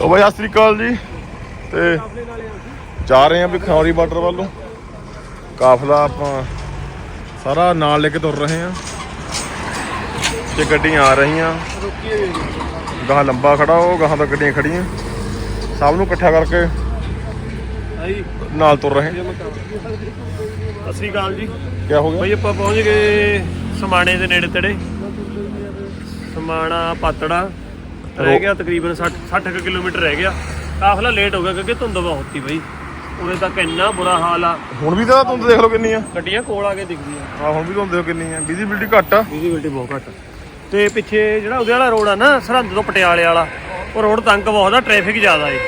ਉਹ ਬਾਈ ਸਤਿ ਸ੍ਰੀ ਅਕਾਲ ਜੀ। ਤੇ ਜਾ ਰਹੇ ਆਂ ਵੀ ਖਨੌਰੀ ਬਾਰਡਰ ਵੱਲੋਂ। ਕਾਫਲਾ ਆਪਾਂ ਸਾਰਾ ਨਾਲ ਲੈ ਕੇ ਤੁਰ ਰਹੇ ਆਂ ਤੇ ਗੱਡੀਆਂ ਆ ਰਹੀਆਂ। ਗਾਹਾਂ ਲੰਬਾ ਖੜਾ ਉਹ ਗਾਹਾਂ ਤਾਂ ਗੱਡੀਆਂ ਖੜੀਆਂ। ਸਭ ਨੂੰ ਇਕੱਠਾ ਕਰਕੇ ਨਾਲ ਤੁਰ ਰਹੇ ਸਤਿ ਸ੍ਰੀ ਅਕਾਲ ਜੀ। ਕੀ ਹੋ ਗਿਆ? ਬਈ ਆਪਾਂ ਪਹੁੰਚ ਗਏ ਸਮਾਣੇ ਦੇ ਨੇੜੇ ਤੇੜੇ। ਸਮਾਣਾ ਪਾਤੜਾ। ਰਹਿ ਗਿਆ ਤਕਰੀਬਨ 60 60 ਕੁ ਕਿਲੋਮੀਟਰ ਰਹਿ ਗਿਆ। ਕਾਫਲਾ ਲੇਟ ਹੋ ਗਿਆ ਕਿਉਂਕਿ ਧੁੰਦ ਬਹੁਤ ਸੀ ਬਈ। ਉਰੇ ਤੱਕ ਇੰਨਾ ਬੁਰਾ ਹਾਲ ਆ। ਹੁਣ ਵੀ ਤਾਂ ਤੁੰਦ ਦੇਖ ਲਓ ਕਿੰਨੀ ਆ। ਗੱਡੀਆਂ ਕੋਲ ਆ ਕੇ ਦਿਖਦੀਆਂ ਆ। ਹੁਣ ਵੀ ਤੁੰਦ ਦੇਖੋ ਕਿੰਨੀ ਆ। ਵਿਜ਼ਿਬਿਲਟੀ ਘੱਟ ਆ। ਵਿਜ਼ਿਬਿਲਟੀ ਬਹੁਤ ਘੱਟ ਤੇ ਪਿੱਛੇ ਜਿਹੜਾ ਉਹਦੇ ਵਾਲਾ ਰੋਡ ਆ ਨਾ ਸਰਹੰਦ ਤੋਂ ਪਟਿਆਲੇ ਵਾਲਾ ਉਹ ਰੋਡ ਤੰਗ ਬਹੁਤ ਆ ਟ੍ਰੈਫਿਕ ਜ਼ਿਆਦਾ ਏ।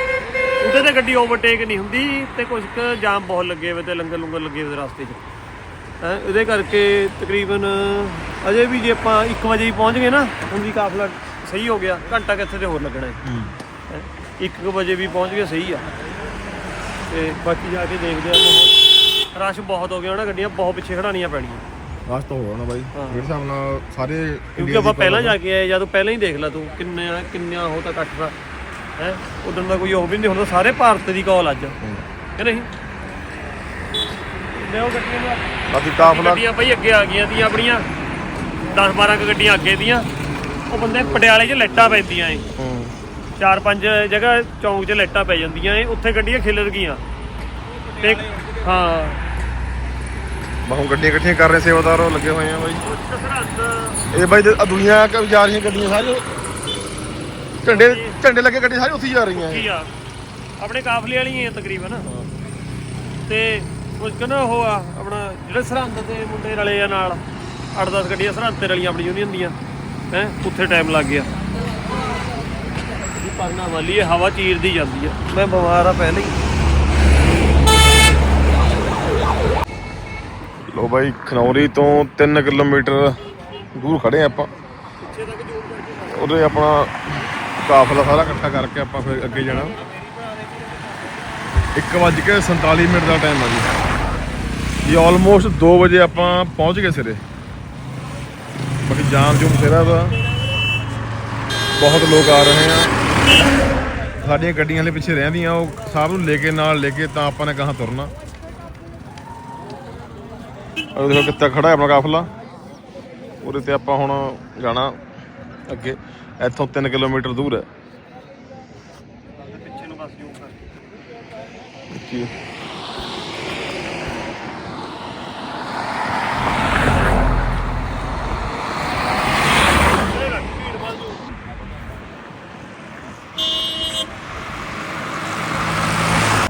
ਉਹਦੇ ਤੇ ਗੱਡੀ ਓਵਰਟੇਕ ਨਹੀਂ ਹੁੰਦੀ ਤੇ ਕੁਝ ਕੁ ਜਾਮ ਬਹੁਤ ਲੱਗੇ ਹੋਏ ਤੇ ਲੰਗਰ ਲੰਗਰ ਲੱਗੇ ਹੋਏ ਰਸਤੇ 'ਚ। ਹੈਂ ਇਹਦੇ ਕਰਕੇ ਤਕਰੀਬਨ ਅਜੇ ਵੀ ਜੇ ਆਪਾਂ 1 ਵਜੇ ਹੀ ਪਹੁੰਚ ਗਏ ਨਾ ਹੁਣ ਵੀ ਕਾਫਲਾ ਸਹੀ ਹੋ ਗਿਆ ਘੰਟਾ ਕਿੱਥੇ ਤੇ ਹੋਰ ਲੱਗਣਾ ਹੈ। 1 ਵਜੇ ਵੀ ਪਹੁੰਚ ਗਏ ਸਹੀ ਆ। ਤੇ ਬਾਕੀ ਜਾ ਕੇ ਦੇਖਦੇ ਆ ਮਾਹੌਲ। ਰਸ਼ ਬਹੁਤ ਹੋ ਗਿਆ ਨਾ ਗੱਡੀਆਂ ਬਹੁਤ ਪਿੱਛੇ ਖੜਾਣੀਆਂ ਪੈਣੀਆਂ। ਬਸ ਤਾਂ ਹੋ ਨਾ ਬਾਈ। ਹਾਂ। ਜਿਹੜੇ ਹਿਸਾਬ ਨਾਲ ਸਾਰੇ ਕਿਉਂਕਿ ਆਪਾਂ ਪਹਿਲਾਂ ਜਾ ਕੇ ਆਏ ਜਦੋਂ ਪਹਿਲਾਂ ਹੀ ਦੇਖ ਲੈ ਤੂੰ ਕਿੰਨੇ ਕਿੰਨਾ ਉਹ ਤਾਂ ਇਕੱਠ ਦਾ ਹੈ? ਉਦੋਂ ਦਾ ਕੋਈ ਉਹ ਵੀ ਨਹੀਂ ਹੁੰਦਾ ਸਾਰੇ ਭਾਰਤ ਦੀ ਕਾਲ ਅੱਜ। ਕਿ ਨਹੀਂ? ਲਿਓ ਗੱਡੀਆਂ ਬਾਕੀ ਕਾਫਲਾ ਗੱਡੀਆਂ ਬਈ ਅੱਗੇ ਆ ਗਈਆਂ ਦੀਆਂ ਆਪਣੀਆਂ। 10 12 ਕੁ ਗੱਡੀਆਂ ਅੱਗੇ ਦੀਆਂ। ਉਹ ਬੰਦੇ ਪਟਿਆਲੇ 'ਚ ਲਾਈਟਾਂ ਪੈਂਦੀਆਂ ਏ। ਹੂੰ। ਚਾਰ ਪੰਜ ਜਗ੍ਹਾ ਚੌਂਕ 'ਚ ਲਾਈਟਾਂ ਪੈ ਜਾਂਦੀਆਂ ਏ। ਉੱਥੇ ਗੱਡੀਆਂ ਖਿਲਰ ਗਈਆਂ। ਤੇ ਹਾਂ। ਬਾਹੋਂ ਗੱਡੀਆਂ ਇਕੱਠੀਆਂ ਕਰ ਰਹੇ ਸੇਵਾਦਾਰ ਉਹ ਲੱਗੇ ਹੋਏ ਆ ਬਾਈ। ਸਰਹੰਦ ਇਹ ਬਾਈ ਆਹ ਦੁਨੀਆ ਕ ਜਾ ਰਹੀਆਂ ਗੱਡੀਆਂ ਸਾਰੀਆਂ ਝੰਡੇ ਝੰਡੇ ਲੱਗੇ ਗੱਡੀ ਸਾਰੀ ਉੱਥੇ ਹੀ ਜਾ ਰਹੀਆਂ ਕੀ ਆ। ਆਪਣੇ ਕਾਫਲੇ ਵਾਲੀਆਂ ਹੀ ਆ ਤਕਰੀਬਨ ਤੇ ਕੁਝ ਕੁ ਨਾ ਉਹ ਆ ਆਪਣਾ ਜਿਹੜੇ ਸਰਹੰਦ ਦੇ ਮੁੰਡੇ ਰਲੇ ਆ ਨਾਲ 8-10 ਗੱਡੀਆਂ ਸਰਹੰਦ ਤੇ ਰਲੀਆਂ ਆਪਣੀ ਯੂਨੀਅਨ ਦੀਆਂ ਹੈ, ਉੱਥੇ ਟਾਈਮ ਲੱਗ ਗਿਆ। ਪਰਨਾ ਵਾਲੀ ਇਹ ਹਵਾ ਚੀਰਦੀ ਜਾਂਦੀ ਆ ਮੈਂ ਬਿਮਾਰ ਆ ਪਹਿਲੇ ਹੀ। ਲੋ ਬਾਈ, ਖਨੌਰੀ ਤੋਂ 3 ਕਿਲੋਮੀਟਰ ਦੂਰ ਖੜੇ ਆ ਆਪਾਂ। ਉਹਦੇ ਆਪਣਾ ਕਾਫਲਾ ਸਾਰਾ ਇਕੱਠਾ ਕਰਕੇ ਆਪਾਂ ਫਿਰ ਅੱਗੇ ਜਾਣਾ। 1:47 ਮਿੰਟ ਦਾ ਟਾਈਮ ਆ ਜੀ। ਇਹ ਆਲਮੋਸਟ 2 ਵਜੇ ਆਪਾਂ ਪਹੁੰਚ ਗਏ ਸਿਰੇ। ਬਾਕੀ ਜਾਮ ਜੂਮ ਸਿਰਾ ਦਾ ਬਹੁਤ ਲੋਕ ਆ ਰਹੇ ਆ। ਸਾਡੀਆਂ ਗੱਡੀਆਂ ਹਲੇ ਪਿੱਛੇ ਰਹਿੰਦੀਆਂ ਉਹ ਸਭ ਨੂੰ ਲੈ ਕੇ ਨਾਲ ਲੈ ਕੇ ਤਾਂ ਆਪਾਂ ਨੇ ਕਹਾਂ ਤੁਰਨਾ। ਉਹ ਦੇਖੋ ਕਿੱਥੇ ਖੜਾ ਹੈ ਆਪਣਾ ਕਾਫਲਾ। ਉਹਦੇ ਤੇ ਆਪਾਂ ਹੁਣ ਜਾਣਾ ਅੱਗੇ। ਇੱਥੋਂ 3 ਕਿਲੋਮੀਟਰ ਦੂਰ ਹੈ। ਪਿੱਛੇ ਨੂੰ ਬਸ ਜੂਮ ਕਰਕੇ ਕੀ ਇਹ ਰੱਖ ਭੀੜ ਵੱਲ ਜੂਮ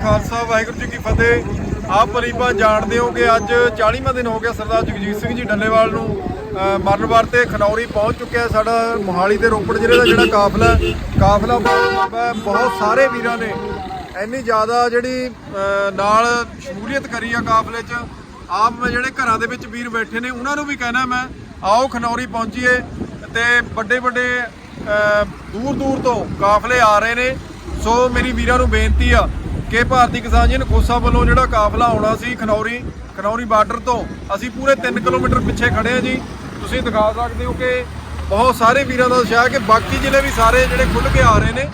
ਖਾਲਸਾ ਵਾਹਿਗੁਰੂ ਜੀ ਕੀ ਫਤਿਹ। ਆਪ ਪਰਿਪਾ ਜਾਣਦੇ ਹੋ ਕਿ ਅੱਜ 40ਵਾਂ ਦਿਨ ਹੋ ਗਿਆ ਸਰਦਾਰ ਜਗਜੀਤ ਸਿੰਘ ਜੀ ਡੱਲੇਵਾਲ ਨੂੰ ਅ, ਮਰਨ ਵਾਰ ਤੇ ਖਨੌਰੀ ਪਹੁੰਚ ਚੁੱਕਿਆ ਸਾਡਾ ਮੋਹਾਲੀ ਤੇ ਰੋਪੜ ਜ਼ਿਲ੍ਹੇ ਦਾ ਜਿਹੜਾ ਕਾਫਲਾ ਕਾਫਲਾ ਬਹੁਤ ਸਾਰੇ ਵੀਰਾਂ ਨੇ ਇੰਨੀ ਜ਼ਿਆਦਾ ਜਿਹੜੀ ਨਾਲ ਸ਼ਮੂਲੀਅਤ ਕਰੀ ਆ ਕਾਫਲੇ 'ਚ। ਆਪ ਮੈਂ ਜਿਹੜੇ ਘਰਾਂ ਦੇ ਵਿੱਚ ਵੀਰ ਬੈਠੇ ਨੇ ਉਹਨਾਂ ਨੂੰ ਵੀ ਕਹਿਣਾ ਮੈਂ ਆਓ ਖਨੌਰੀ ਪਹੁੰਚੀਏ। ਤੇ ਵੱਡੇ ਵੱਡੇ ਦੂਰ ਦੂਰ ਤੋਂ ਕਾਫਲੇ ਆ ਰਹੇ ਨੇ। ਸੋ ਮੇਰੀ ਵੀਰਾਂ ਨੂੰ ਬੇਨਤੀ ਆ ਕਿ ਭਾਰਤੀ ਕਿਸਾਨ ਯੂਨੀਅਨ ਕੋਸਾ ਵੱਲੋਂ ਜਿਹੜਾ ਕਾਫਲਾ ਆਉਣਾ ਸੀ ਖਨੌਰੀ ਖਨੌਰੀ ਬਾਰਡਰ ਤੋਂ, ਅਸੀਂ ਪੂਰੇ 3 ਕਿਲੋਮੀਟਰ ਪਿੱਛੇ ਖੜੇ ਆ ਜੀ। ਤੁਸੀਂ ਦਿਖਾ ਸਕਦੇ ਹੋ ਕਿ ਬਹੁਤ ਸਾਰੇ ਵੀਰਾਂ ਦਾ ਉਤਸ਼ਾਹ ਹੈ ਕਿ ਬਾਕੀ ਜ਼ਿਲ੍ਹੇ ਵੀ ਸਾਰੇ ਜਿਹੜੇ ਖੁੱਲ ਕੇ ਆ ਰਹੇ ਨੇ।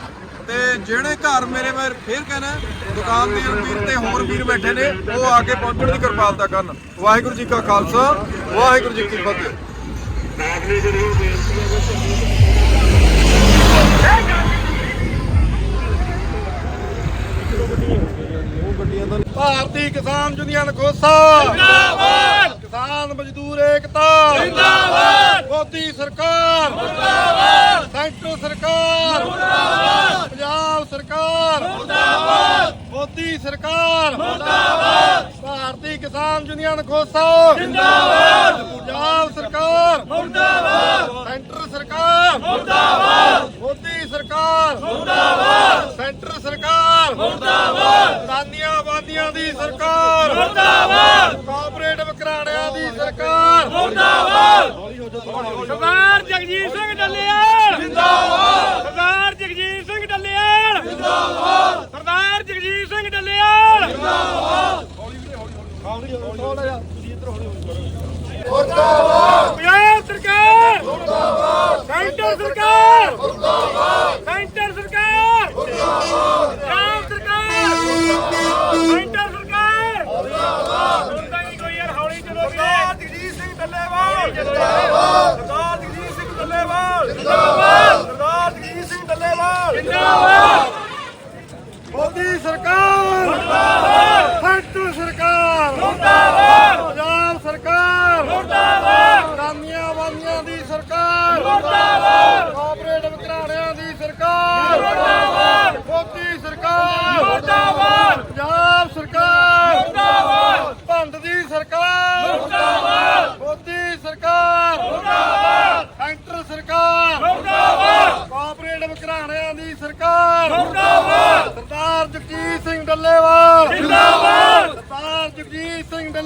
ਤੇ ਜਿਹੜੇ ਘਰ ਮੇਰੇ ਮੈਂ ਫੇਰ ਕਹਿਣਾ, ਦੁਕਾਨ ਦੇ ਵੀਰ ਤੇ ਹੋਰ ਵੀਰ ਬੈਠੇ ਨੇ, ਉਹ ਆ ਕੇ ਪਹੁੰਚਣ ਦੀ ਕਿਰਪਾਲਤਾ ਕਰਨ। ਵਾਹਿਗੁਰੂ ਜੀ ਕਾ ਖਾਲਸਾ, ਵਾਹਿਗੁਰੂ ਜੀ ਕੀ ਫਤਿਹ। ਭਾਰਤੀ ਕਿਸਾਨ ਯੂਨੀਅਨ ਖੋਸਾ। ਜਿੰਦਾਬਾਦ! ਕਿਸਾਨ ਮਜ਼ਦੂਰ ਏਕਤਾ। ਜਿੰਦਾਬਾਦ! ਮੋਦੀ ਸਰਕਾਰ। ਮੁਰਦਾਬਾਦ! ਸੈਂਟਰ ਸਰਕਾਰ। ਮੁਰਦਾਬਾਦ! ਪੰਜਾਬ ਸਰਕਾਰ। ਮੁਰਦਾਬਾਦ! ਮੋਦੀ ਸਰਕਾਰ। ਮੁਰਦਾਬਾਦ! ਭਾਰਤੀ ਕਿਸਾਨ ਯੂਨੀਅਨ ਖੋਸਾ। ਜਿੰਦਾਬਾਦ! ਪੰਜਾਬ ਸਰਕਾਰ। ਮੁਰਦਾਬਾਦ! ਸੈਂਟਰ ਸਰਕਾਰ। ਮੁਰਦਾਬਾਦ! ਸਰਕਾਰ। ਮੁਰਦਾਬਾਦ। ਸੈਂਟਰ ਸਰਕਾਰ। ਦਾਨੀਆਂ ਆਬਾਦੀਆਂ ਦੀ ਸਰਕਾਰ। ਮੁਰਦਾਬਾਦ। ਕੋਆਪਰੇਟਿਵ ਘਰਾਣਿਆਂ ਦੀ ਸਰਕਾਰ। ਸਰਦਾਰ ਜਗਜੀਤ ਸਿੰਘ ਡੱਲੇਵਾਲ ਜਿੰਦਾਬਾਦ। ਜਿੰਦਾਬਾਦ। ਸਰਦਾਰ ਜਗਜੀਤ ਸਿੰਘ ਬੱਲੇਵਾਲ ਜਿੰਦਾਬਾਦ। ਸਰਦਾਰ ਜਗਜੀਤ ਸਿੰਘ ਬੱਲੇਵਾਲ ਜਿੰਦਾਬਾਦ। ਮੋਦੀ ਸਰਕਾਰ। ਜਿੰਦਾਬਾਦ ਫੈਟੂ ਸਰਕਾਰ। ਜਿੰਦਾਬਾਦ ਪੰਜਾਬ ਸਰਕਾਰ। ਜਿੰਦਾਬਾਦ ਗ੍ਰਾਮੀਆਂ ਵਾਮੀਆਂ ਦੀ ਸਰਕਾਰ। ਜਿੰਦਾਬਾਦ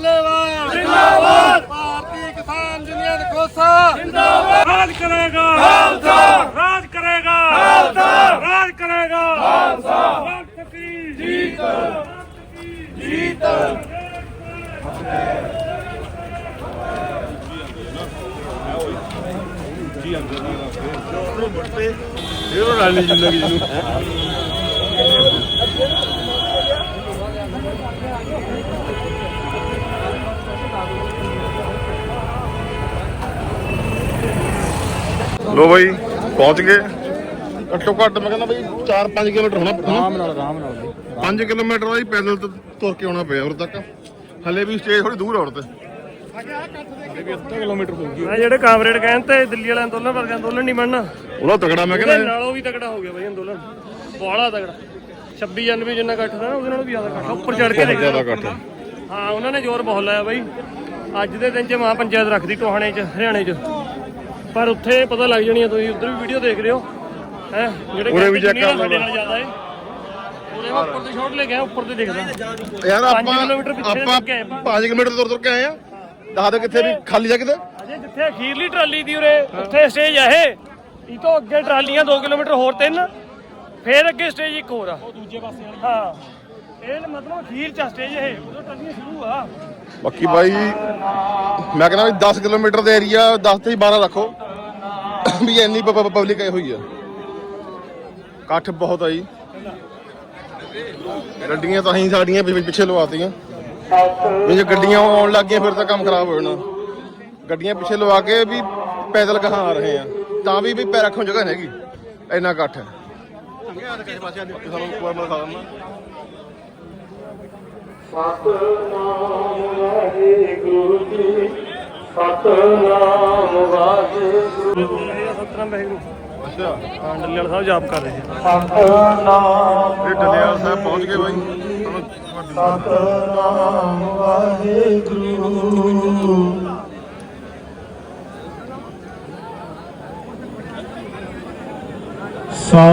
ਡੱਲੇਵਾਲ ਜਿੰਦਾਬਾਦ। ਭਾਰਤੀ ਕਿਸਾਨ ਯੂਨੀਅਨ ਖੋਸਾ। ਜਿੰਦਾਬਾਦ। ਰਾਜ ਕਰੇਗਾ। ਖਾਲਸਾ। ਰਾਜ ਕਰੇਗਾ। ਖਾਲਸਾ। ਰਾਜ ਕਰੇਗਾ। ਖਾਲਸਾ। ਵਕਤ ਕੀ ਜੀਤ। ਜੀਤ। ਇਹੋ ਰਾਣੀ ਜ਼ਿੰਦਗੀ ਨੂੰ ਲੋ ਬਾਈ ਪਹੁੰਚ ਗਏ। ਘੱਟੋ ਘੱਟ ਮੈਂ ਕਹਿੰਦਾ ਬਈ 4-5 ਕਿਲੋਮੀਟਰ ਹੋਣਾ ਆਰਾਮ ਨਾਲ ਆਰਾਮ ਨਾਲ 5 ਕਿਲੋਮੀਟਰ ਦਾ ਹੀ ਪੈਦਲ ਤੁ- ਤੁਰ ਕੇ ਆਉਣਾ ਪਿਆ ਉਰ ਤੱਕ। ਹਲੇ ਵੀ ਸਟੇਜ ਥੋੜੀ ਦੂਰ ਆ ਉਰ ਤੇ। ਮੈਂ ਜਿਹੜੇ ਕਾਮਰੇਡ ਕਹਿਣ ਤੇ ਦਿੱਲੀ ਵਾਲਾ ਅੰਦੋਲਨ ਵਰਗਾ ਅੰਦੋਲਨ ਨਹੀਂ ਬਣਨਾ ਉਹਦਾ ਤਗੜਾ ਮੈਂ ਉਹਦੇ ਕਹਿੰਦਾ ਨਾਲੋਂ ਵੀ ਤਕੜਾ ਹੋ ਗਿਆ ਬਈ ਅੰਦੋਲਨ। ਬੜਾ ਤਕੜਾ 26 ਜਨਵਰੀ ਜਿੰਨਾ ਇਕੱਠ ਦਾ ਨਾ ਉਹਦੇ ਨਾਲੋਂ ਵੀ ਜ਼ਿਆਦਾ ਇਕੱਠ ਆ। ਉੱਪਰ ਚੜ ਕੇ ਬਹੁਤ ਦੇਖਿਆ ਜ਼ਿਆਦਾ ਇਕੱਠ ਆ। ਹਾਂ ਉਹਨਾਂ ਨੇ ਜ਼ੋਰ ਬਹੁਤ ਲਾਇਆ ਬਾਈ। ਅੱਜ ਦੇ ਦਿਨ 'ਚ ਮਹਾ ਪੰਚਾਇਤ ਰੱਖਦੀ ਟੋਹਾਣੇ 'ਚ ਹਰਿਆਣੇ 'ਚ। ਪਰ ਉੱਥੇ ਪਤਾ ਲੱਗ ਜਾਣੀ ਆ ਤੁਸੀਂ ਉਧਰ ਵੀ ਵੀਡੀਓ ਦੇਖ ਰਹੇ ਹੋ। ਹੈ ਜਿਹੜੇ ਉਰੇ ਵੀ check ਕਰ ਲਓ। ਸਾਡੇ ਨਾਲ ਜ਼ਿਆਦਾ ਹੈ ਉਹਦੇ ਮੈਂ ਉੱਪਰ ਤੇ ਸ਼ਾਟ ਲੈ ਗਿਆ ਉੱਪਰ ਤੇ ਦਿਖਦਾ। ਯਾਰ ਆਪਾਂ ਕਿਲੋਮੀਟਰ ਪਿੱਛੇ ਆਪਾਂ ਲੱਗੇ ਆਪਾਂ। 5 ਕਿਲੋਮੀਟਰ ਤੁਰ ਤੁਰ ਕੇ ਆਏ ਆ? ਦੱਸ ਦੇ ਕਿੱਥੇ ਵੀ ਖਾਲੀ ਜਾ ਕਿਤੇ ਅਜੇ ਜਿੱਥੇ ਅਖੀਰਲੀ ਟਰਾਲੀ ਦੀ ਉਰੇ ਉੱਥੇ ਸਟੇਜ ਆ ਇਹ। ਇਹ ਤੋਂ ਅੱਗੇ ਟਰਾਲੀਆਂ 2 ਕਿਲੋਮੀਟਰ ਹੋਰ ਤਿੰਨ ਫੇਰ ਅੱਗੇ ਸਟੇਜ ਇੱਕ ਹੋਰ ਆ। ਉਹ ਦੂਜੇ ਪਾਸੇ ਵਾਲੀ। ਹਾਂ। ਇਹ ਮਤਲਬ ਅਖੀਰ ਚ ਸਟੇਜ ਇਹ ਉਦੋਂ ਟਰਾਲੀਆਂ ਸ਼ੁਰੂ ਆ। ਬਾਕੀ ਬਾਈ ਮੈਂ ਕਹਿੰਦਾ ਵੀ 10 ਕਿਲੋਮੀਟਰ ਦੇ ਏਰੀਆ 10 ਤੇ 12 ਰੱਖੋ। ਵੀ ਇੰਨੀ ਪਬਲਿਕ ਆਈ ਹੋਈ ਆ। ਇਕੱਠ ਬਹੁਤ ਆਈ ਗੱਡੀਆਂ ਤਾਂ ਹੀ ਸਾਡੀਆਂ ਪਿੱਛੇ ਲਵਾਤੀਆਂ। ਵੀ ਜੇ ਗੱਡੀਆਂ ਆਉਣ ਲੱਗ ਗਈਆਂ ਫਿਰ ਤਾਂ ਕੰਮ ਖਰਾਬ ਹੋ ਜਾਣਾ। ਗੱਡੀਆਂ ਪਿੱਛੇ ਲਵਾ ਕੇ ਵੀ ਪੈਦਲ ਕਹਾਂ ਆ ਰਹੇ ਆ। ਤਾਂ ਵੀ ਵੀ ਪੈਰ ਰੱਖਣ ਜਗ੍ਹਾ ਨਹੀਂ ਹੈਗੀ। ਇੰਨਾ ਇਕੱਠ ਹੈ। ਸਾਨੂੰ ਇੱਕ ਵਾਰ ਮੈਂ ਦਿਖਾ ਦਿੰਦਾ ਸਤਨਾਮ ਵਾਹਿਗੁਰੂ ਅੱਛਾ। ਹਾਂ ਸਾਹਿਬ ਜਾਪ ਕਰ ਰਹੇ ਸੀ। ਇਹ ਡੱਲੇਵਾਲ ਸਾਹਿਬ ਪਹੁੰਚ ਗਏ ਬਾਈ।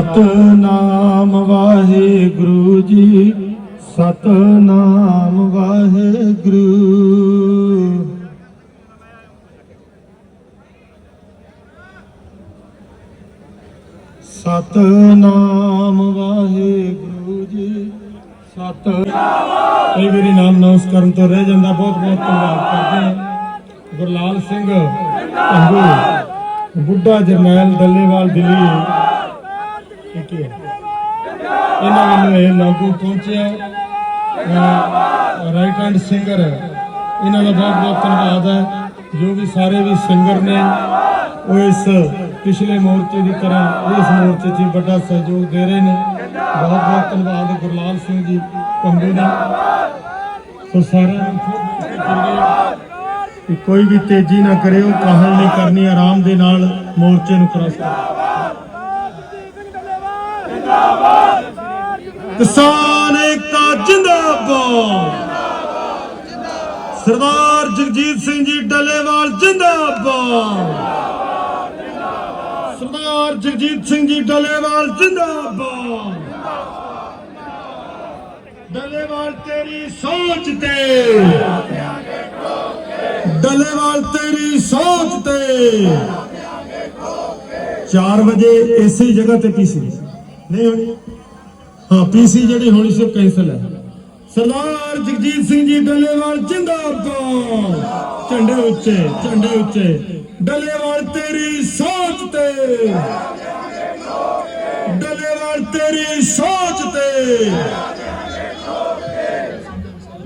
ਸਤਨਾਮ ਵਾਹਿਗੁਰੂ ਜੀ ਸਤਨਾਮ ਵਾਹਿਗੁਰੂ। ਸਤਨਾਮ ਵਾਹਿਗੁਰੂ ਜੀ, ਸਤ ਕਈ ਵਾਰੀ ਨਾਮ ਕਰਨ ਤੋਂ ਰਹਿ ਜਾਂਦਾ, ਬਹੁਤ ਬਹੁਤ ਧੰਨਵਾਦ ਕਰਦੇ ਹਾਂ। ਗੁਰਲਾਲ ਸਿੰਘ ਭੰਗੂ ਬੁੱਢਾ ਜਰਨੈਲ ਡੱਲੇਵਾਲ ਦਿੱਲੀ। ਠੀਕ ਹੈ। ਇਹਨਾਂ ਨੂੰ ਇਹ ਲਾਗੂ ਪਹੁੰਚਿਆ। ਰਾਈਟ ਹੈਂਡ ਸਿੰਗਰ ਇਹਨਾਂ ਦਾ ਬਹੁਤ ਬਹੁਤ ਧੰਨਵਾਦ ਹੈ। ਜੋ ਵੀ ਸਾਰੇ ਵੀ ਸਿੰਗਰ ਨੇ ਉਹ ਇਸ ਪਿਛਲੇ ਮੋਰਚੇ ਦੀ ਤਰ੍ਹਾਂ ਇਸ ਮੋਰਚੇ 'ਚ ਵੱਡਾ ਸਹਿਯੋਗ ਦੇ ਰਹੇ ਨੇ। ਬਹੁਤ ਬਹੁਤ ਧੰਨਵਾਦ ਹੈ ਗੁਰਲਾਲ ਸਿੰਘ ਜੀ ਪੰਗੂ ਦਾ। ਸੋ ਸਾਰਿਆਂ ਨੂੰ ਕਿ ਕੋਈ ਵੀ ਤੇਜ਼ੀ ਨਾ ਕਰਿਓ ਕਾਹਲ ਨਹੀਂ ਕਰਨੀ ਆਰਾਮ ਦੇ ਨਾਲ ਮੋਰਚੇ ਨੂੰ ਕਰਾਸ ਕਰੋ। ਕਿਸਾਨ ਏਕਤਾ ਜਿੰਦਾਬਾਦ। ਸਰਦਾਰ ਜਗਜੀਤ ਸਿੰਘ ਜੀ ਡੱਲੇਵਾਲ ਜਿੰਦਾਬਾਦ। ਸਰਦਾਰ ਜਗਜੀਤ ਸਿੰਘ ਜੀ ਡੱਲੇਵਾਲ ਜਿੰਦਾਬਾਦ। ਡੱਲੇਵਾਲ, ਤੇਰੀ ਸੋਚ ਤੇ। ਡੱਲੇਵਾਲ, ਤੇਰੀ ਸੋਚ ਤੇ। 4 ਵਜੇ ਇਸੇ ਜਗ੍ਹਾ ਤੇ ਪੀਸੀ ਨਹੀਂ ਹੋਣੀ। ਹਾਂ, ਪੀਸੀ ਜਿਹੜੀ ਹੋਣੀ ਸੀ ਕੈਂਸਲ ਹੈ। ਸਰਦਾਰ ਜਗਜੀਤ ਸਿੰਘ ਜੀ ਡੱਲੇਵਾਲ, ਜਿੰਦਾਬਾਦ। ਝੰਡੇ ਉੱਚੇ ਝੰਡੇ ਉੱਚੇ। ਡੱਲੇਵਾਲ ਤੇਰੀ ਸੋਚ ਤੇ। ਡੱਲੇਵਾਲ ਤੇਰੀ ਸੋਚ ਤੇ।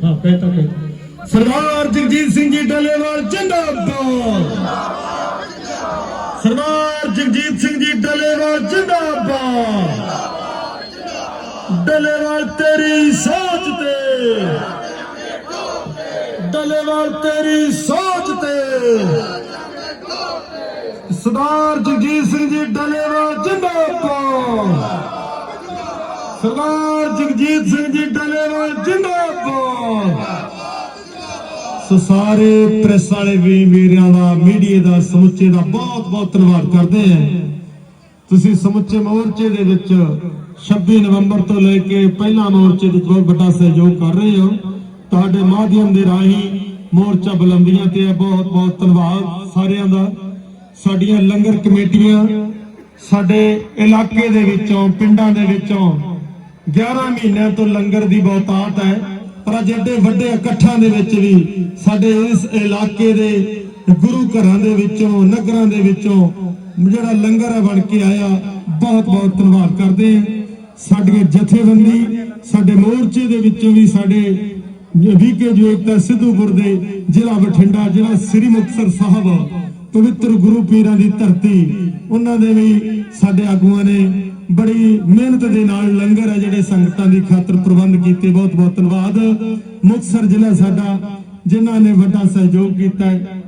ਹਾਂ ਕਹਿਤਾ ਕਹਿਤਾ ਸਰਦਾਰ ਜਗਜੀਤ ਸਿੰਘ ਜੀ ਡੱਲੇਵਾਲ, ਜਿੰਦਾਬਾਦ। ਸਰਦਾਰ ਜਗਜੀਤ ਸਿੰਘ ਜੀ ਡੱਲੇਵਾਲ, ਜਿੰਦਾਬਾਦ। ਡਲੇਵਾਲ ਤੇਰੀ ਸੋਚ ਤੇ। ਡਲੇਵਾਲ ਤੇਰੀ ਸੋਚ ਤੇ। ਸਰਦਾਰ ਜਗਜੀਤ ਸਿੰਘ ਜੀ ਡਲੇਵਾਲ ਜਿੰਦਾਬਾਦ। ਸਰਦਾਰ ਜਗਜੀਤ ਸਿੰਘ ਜੀ ਡਲੇਵਾਲ ਜਿੰਦਾਬਾਦ। ਸੋ ਸਾਰੇ ਪ੍ਰੈਸ ਵਾਲੇ ਵੀ ਵੀਰਾਂ ਦਾ ਮੀਡੀਆ ਦਾ, ਸਮੁੱਚੇ ਦਾ ਬਹੁਤ ਬਹੁਤ ਧੰਨਵਾਦ ਕਰਦੇ ਹਾਂ। ਤੁਸੀਂ ਸਮੁੱਚੇ ਮੋਰਚੇ ਦੇ ਵਿੱਚ 26 ਨਵੰਬਰ ਤੋਂ ਲੈ ਕੇ ਪਹਿਲਾ ਮੋਰਚੇ ਵਿੱਚ ਬਹੁਤ ਵੱਡਾ ਸਹਿਯੋਗ ਕਰ ਰਹੇ ਹੋ। ਤੁਹਾਡੇ ਮਾਧਿਅਮ ਦੇ ਰਾਹੀਂ ਮੋਰਚਾ ਬੁਲੰਦੀਆਂ ਤੇ ਹੈ। ਬਹੁਤ ਬਹੁਤ ਧੰਨਵਾਦ ਸਾਰਿਆਂ ਦਾ। ਸਾਡੀਆਂ ਲੰਗਰ ਕਮੇਟੀਆਂ ਸਾਡੇ ਇਲਾਕੇ ਦੇ ਵਿੱਚੋਂ, ਪਿੰਡਾਂ ਦੇ ਵਿੱਚੋਂ 11 ਮਹੀਨਿਆਂ ਤੋਂ ਲੰਗਰ ਦੀ ਬਹੁਤਾਤ ਹੈ। ਪਰ ਅੱਜ ਐਡੇ ਵੱਡੇ ਇਕੱਠਾਂ ਦੇ ਵਿੱਚ ਵੀ ਸਾਡੇ ਇਸ ਇਲਾਕੇ ਦੇ ਗੁਰੂ ਘਰਾਂ ਦੇ ਵਿੱਚੋਂ, ਨਗਰਾਂ ਦੇ ਵਿੱਚੋਂ ਜਿਹੜਾ ਲੰਗਰ ਹੈ ਬਣ ਕੇ ਆਇਆ, ਬਹੁਤ ਬਹੁਤ ਧੰਨਵਾਦ ਕਰਦੇ ਹਾਂ। ਸਾਡੀਆਂ ਜਥੇਬੰਦੀ, ਸਾਡੇ ਮੋਰਚੇ ਦੇ ਵਿੱਚੋਂ ਵੀ ਸਾਡੇ ਵੀਕੇ ਜੋਗਤਾ ਸਿੱਧੂਪੁਰ ਦੇ ਜ਼ਿਲ੍ਹਾ ਬਠਿੰਡਾ, ਜ਼ਿਲ੍ਹਾ ਸ੍ਰੀ ਮੁਕਤਸਰ ਸਾਹਿਬ ਪਵਿੱਤਰ ਗੁਰੂ ਪੀਰਾਂ ਦੀ ਧਰਤੀ, ਉਹਨਾਂ ਦੇ ਵੀ ਸਾਡੇ ਆਗੂਆਂ ਨੇ ਬੜੀ ਮਿਹਨਤ ਦੇ ਨਾਲ ਲੰਗਰ ਹੈ ਜਿਹੜੇ ਸੰਗਤਾਂ ਦੀ ਖਾਤਰ ਪ੍ਰਬੰਧ ਕੀਤੇ। ਬਹੁਤ ਬਹੁਤ ਧੰਨਵਾਦ। ਮੁਕਤਸਰ ਜ਼ਿਲ੍ਹਾ ਸਾਡਾ, ਜਿਨ੍ਹਾਂ ਨੇ ਵੱਡਾ ਸਹਿਯੋਗ ਕੀਤਾ ਹੈ।